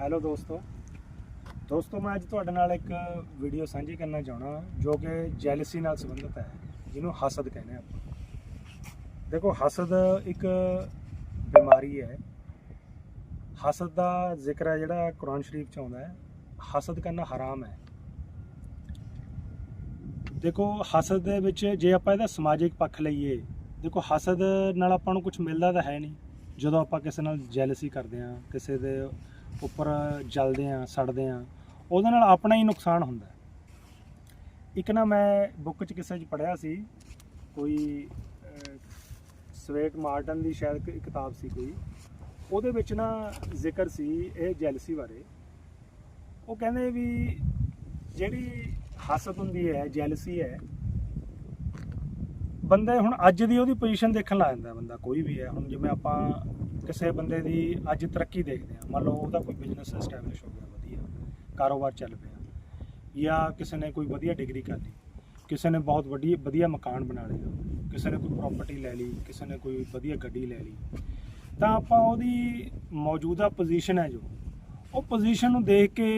Hello ਦੋਸਤੋ। ਦੋਸਤੋ, ਮੈਂ ਅੱਜ ਤੁਹਾਡੇ ਨਾਲ ਇੱਕ ਵੀਡੀਓ ਸਾਂਝੀ ਕਰਨਾ ਚਾਹਣਾ ਜੋ ਕਿ ਜੈਲਸੀ ਨਾਲ ਸੰਬੰਧਿਤ ਹੈ, ਜਿਹਨੂੰ ਹਸਦ ਕਹਿੰਦੇ ਆ ਆਪਾਂ। ਦੇਖੋ, ਹਸਦ ਇੱਕ ਬਿਮਾਰੀ ਹੈ। ਹਸਦ ਦਾ ਜ਼ਿਕਰ ਹੈ ਜਿਹੜਾ ਕੁਰਾਨ ਸ਼ਰੀਫ ਚ ਆਉਂਦਾ ਹੈ। ਹਸਦ ਕਰਨਾ ਹਰਾਮ ਹੈ। ਦੇਖੋ, ਹਸਦ ਦੇ ਵਿੱਚ ਜੇ ਆਪਾਂ ਇਹਦਾ ਸਮਾਜਿਕ ਪੱਖ ਲਈਏ, ਦੇਖੋ, ਹਸਦ ਨਾਲ ਆਪਾਂ ਨੂੰ ਕੁਝ ਮਿਲਦਾ ਤਾਂ ਹੈ ਨਹੀਂ। ਜਦੋਂ ਆਪਾਂ ਕਿਸੇ ਨਾਲ ਜੈਲਸੀ ਕਰਦੇ ਆ ਕਿਸੇ ਦੇ ਉੱਪਰ ਜਲਦੇ ਆ, ਸੜਦੇ ਆ, ਉਹਦੇ ਨਾਲ ਆਪਣਾ ਹੀ ਨੁਕਸਾਨ ਹੁੰਦਾ। ਇੱਕ ਨਾ ਮੈਂ ਬੁੱਕ 'ਚ ਕਿਸੇ 'ਚ ਪੜਿਆ ਸੀ, ਕੋਈ ਸਵੇਟ ਮਾਰਟਨ ਦੀ ਸ਼ਾਇਦ ਕਿਤਾਬ ਸੀ ਕੋਈ, ਉਹਦੇ ਵਿੱਚ ਨਾ ਜ਼ਿਕਰ ਸੀ ਇਹ ਜੈਲਸੀ ਬਾਰੇ। ਉਹ ਕਹਿੰਦੇ ਵੀ ਜਿਹੜੀ ਹਸਦ ਹੁੰਦੀ ਹੈ, ਜੈਲਸੀ ਹੈ, ਬੰਦੇ ਹੁਣ ਅੱਜ ਦੀ ਉਹਦੀ ਪੋਜੀਸ਼ਨ ਦੇਖਣ ਲੱਗ ਜਾਂਦਾ ਬੰਦਾ, ਕੋਈ ਵੀ ਹੈ। ਹੁਣ ਜਿਵੇਂ ਆਪਾਂ ਕਿਸੇ ਬੰਦੇ ਦੀ ਅੱਜ ਤਰੱਕੀ ਦੇਖਦੇ ਹਾਂ। ਮੰਨ ਲਓ ਉਹਦਾ ਕੋਈ ਬਿਜ਼ਨਸ ਐਸਟੈਬਲਿਸ਼ ਹੋ ਗਿਆ, ਵਧੀਆ। ਕਾਰੋਬਾਰ ਚੱਲ ਪਿਆ। ਜਾਂ ਕਿਸੇ ਨੇ ਕੋਈ ਵਧੀਆ ਡਿਗਰੀ ਕਰ ਲਈ। ਕਿਸੇ ਨੇ ਬਹੁਤ ਵੱਡੀ, ਵਧੀਆ ਮਕਾਨ ਬਣਾ ਲਿਆ। ਕਿਸੇ ਨੇ ਕੋਈ ਪ੍ਰਾਪਰਟੀ ਲੈ ਲਈ, ਕਿਸੇ ਨੇ ਕੋਈ ਵਧੀਆ ਗੱਡੀ ਲੈ ਲਈ। ਤਾਂ ਆਪਾਂ ਉਹਦੀ ਮੌਜੂਦਾ ਪੋਜੀਸ਼ਨ ਹੈ ਜੋ, ਉਹ ਪੋਜੀਸ਼ਨ ਨੂੰ ਦੇਖ ਕੇ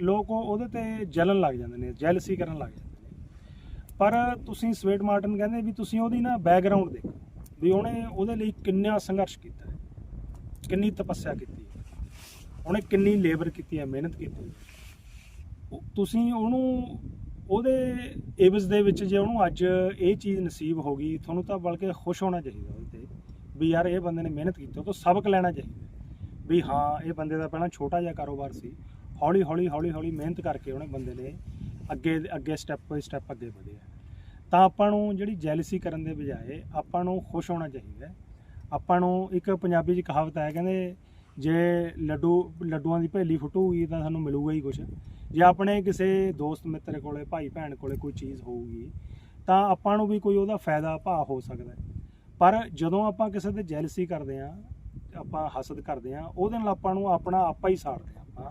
ਲੋਕ ਉਹਦੇ ਤੇ ਜਲਨ ਲੱਗ ਜਾਂਦੇ ਨੇ ਜੈਲਸੀ ਕਰਨ ਲੱਗ ਜਾਂਦੇ ਨੇ। ਪਰ ਤੁਸੀਂ ਸਵੇਟ ਮਾਰਟਨ ਕਹਿੰਦੇ ਵੀ ਤੁਸੀਂ ਉਹਦੀ ਨਾ ਬੈਕਗ੍ਰਾਉਂਡ ਦੇਖੋ, ਵੀ ਉਹਨੇ ਉਹਦੇ ਲਈ ਕਿੰਨਾ ਸੰਘਰਸ਼ ਕੀਤਾ ਕਿੰਨੀ ਤਪੱਸਿਆ ਕੀਤੀ ਉਹਨੇ ਕਿੰਨੀ ਲੇਬਰ ਕੀਤੀ ਹੈ, ਮਿਹਨਤ ਕੀਤੀ ਹੈ? ਤੁਸੀਂ ਉਹਨੂੰ, ਉਹਦੇ ਇਵਜ਼ ਦੇ ਵਿੱਚ ਜੇ ਉਹਨੂੰ ਅੱਜ ਇਹ ਚੀਜ਼ ਨਸੀਬ ਹੋ ਗਈ, ਤੁਹਾਨੂੰ ਤਾਂ ਬਲਕਿ ਖੁਸ਼ ਹੋਣਾ ਚਾਹੀਦਾ ਉਹਦੇ ਤੇ ਵੀ ਯਾਰ ਇਹ ਬੰਦੇ ਨੇ ਮਿਹਨਤ ਕੀਤੀ, ਉਹ ਤੋਂ ਸਬਕ ਲੈਣਾ ਚਾਹੀਦਾ ਵੀ ਹਾਂ, ਇਹ ਬੰਦੇ ਦਾ ਪਹਿਲਾਂ ਛੋਟਾ ਜਿਹਾ ਕਾਰੋਬਾਰ ਸੀ, ਹੌਲੀ ਹੌਲੀ ਹੌਲੀ ਹੌਲੀ ਮਿਹਨਤ ਕਰਕੇ ਉਹਨੇ ਬੰਦੇ ਨੇ ਅੱਗੇ ਅੱਗੇ ਸਟੈਪ ਬਾਈ ਸਟੈਪ ਅੱਗੇ ਵਧਿਆ ਤਾਂ ਆਪਾਂ ਨੂੰ ਜਿਹੜੀ ਜੈਲਸੀ ਕਰਨ ਦੇ ਬਜਾਏ ਆਪਾਂ ਨੂੰ ਖੁਸ਼ ਹੋਣਾ ਚਾਹੀਦਾ ਹੈ। ਆਪਾਂ ਨੂੰ ਇੱਕ ਪੰਜਾਬੀ 'ਚ ਕਹਾਵਤ ਹੈ, ਕਹਿੰਦੇ ਜੇ ਲੱਡੂ, ਲੱਡੂਆਂ ਦੀ ਭੇਲੀ ਫੁੱਟੂਗੀ ਤਾਂ ਸਾਨੂੰ ਮਿਲੂਗਾ ਹੀ ਕੁਝ ਜੇ ਆਪਣੇ ਕਿਸੇ ਦੋਸਤ ਮਿੱਤਰ ਕੋਲੇ, ਭਾਈ ਭੈਣ ਕੋਲੇ ਕੋਈ ਚੀਜ਼ ਹੋਊਗੀ, ਤਾਂ ਆਪਾਂ ਨੂੰ ਵੀ ਕੋਈ ਉਹਦਾ ਫਾਇਦਾ, ਭਾਅ ਹੋ ਸਕਦਾ ਪਰ ਜਦੋਂ ਆਪਾਂ ਕਿਸੇ ਤੇ ਜੈਲਸੀ ਕਰਦੇ ਆ ਆਪਾਂ ਹਸਦ ਕਰਦੇ ਆ ਉਹਦੇ ਨਾਲ ਆਪਾਂ ਨੂੰ ਆਪਣਾ ਆਪਾ ਹੀ ਸਾੜਦੇ ਆ ਆਪਾਂ।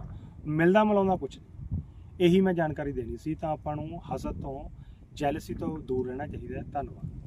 ਮਿਲਦਾ ਮਿਲਾਉਂਦਾ ਕੁਝ ਨਹੀਂ। ਇਹੀ ਮੈਂ ਜਾਣਕਾਰੀ ਦੇਣੀ ਸੀ, ਤਾਂ ਆਪਾਂ ਨੂੰ ਹਸਦ ਤੋਂ ਜੈਲਸੀ ਤੋਂ ਦੂਰ ਰਹਿਣਾ ਚਾਹੀਦਾ ਧੰਨਵਾਦ।